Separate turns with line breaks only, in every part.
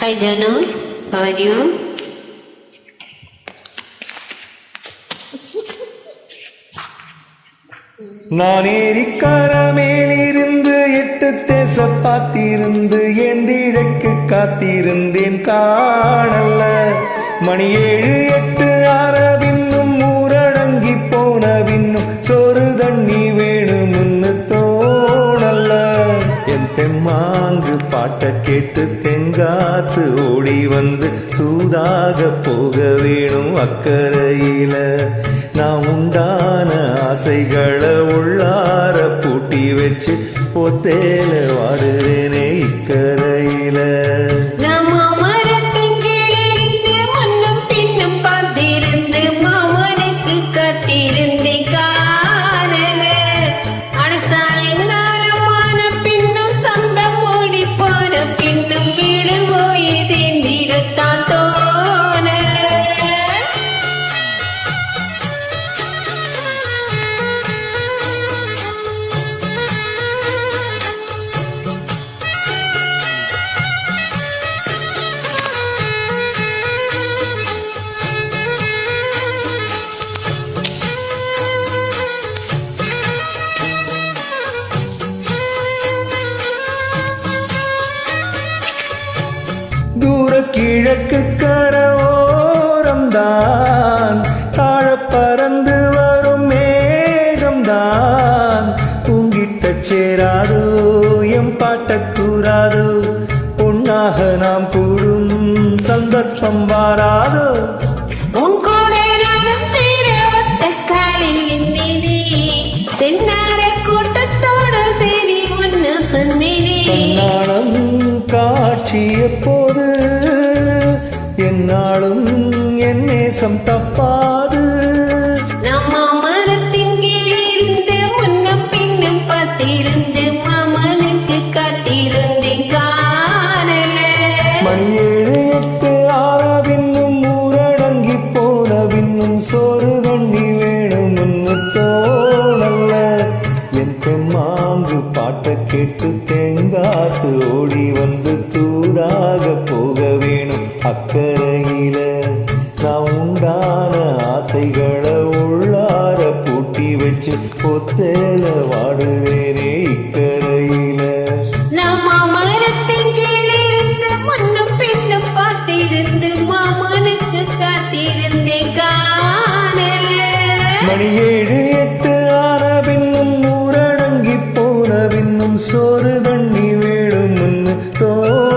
Hi Janu, how are you?
நான் ஏரிக்கார மேலிருந்து எட்டு தேச பார்த்திருந்து எந்திழைக்கு காத்திருந்தேன் காணல்ல மணி ஏழு எட்டு மாங்கு தெம்மாங்கு பாட்டை கேட்டு தெங்காத்து ஓடி வந்து தூதாக போக வேணும் அக்கறையில. நான் உண்டான ஆசைகளை உள்ளார பூட்டி வச்சு ஒத்தேல தூர தப்பாது.
நம்ம மரத்தின் கீழிருந்து முன்னும் பின்னும் பார்த்திருந்து மாமனுக்கு காத்திருந்து காணல.
மணி ஏழு எட்டு ஆற பின்னும் ஊரடங்கி போன பின்னும் சோறு தண்ணி வேணும் முன்னு தோணல்ல. என் தெம்மாங்கு பாட்டை கேட்டு தேங்காத்து ஓடி வந்து தூதாக போக வேணும். அக்கறையில ஒத்தேல வாடுவேனே இக்கரையில.
நம்ம மரத்தின் கீழிருந்து முன்னும் பின்னும் பார்த்திருந்து மாமனுக்கு காத்திருந்து காணல
மணி ஏழு எட்டு ஆற பின்னும் ஊரடங்கி போன பின்னும் சோறு தண்ணி வேணும் முன்னு தோணல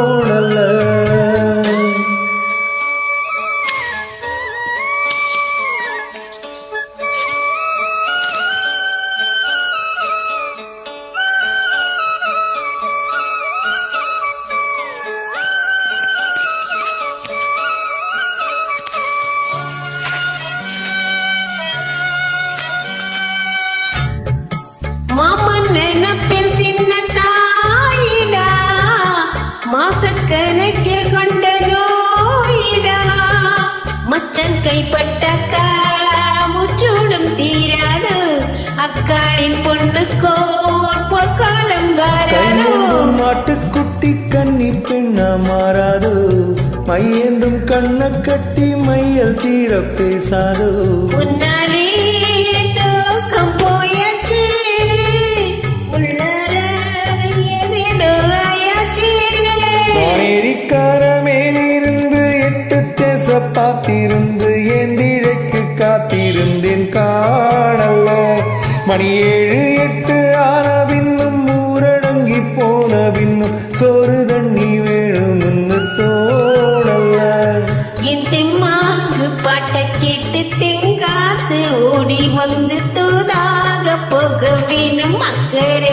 மச்சன் கைப்பட்ட முச்சூடும் தீராது. அக்காளின் பொண்ணுக்கோ பொற்காலம் வாராதோ.
மாட்டுக்குட்டி கன்னி பெண்ணா மாறாதோ. மையேந்தும் கண்ண கட்டி மையல் தீர பேசாதோ.
உன்னாலே தூக்கம் போயாச்சு.
மானேரிக்கார மேலிருந்து எட்டு தேச பார்த்திருந்து மணி ஏழு எட்டு ஆன பின்னும் ஊரடங்கி போன பின்னும் சோறு தண்ணி வேணும்னு தோணல்ல.
என் தெம்மாங்கு பாட்ட கேட்டு தெங்காத்து ஓடி வந்து தூதாக போக வேணும் அக்கறையிலே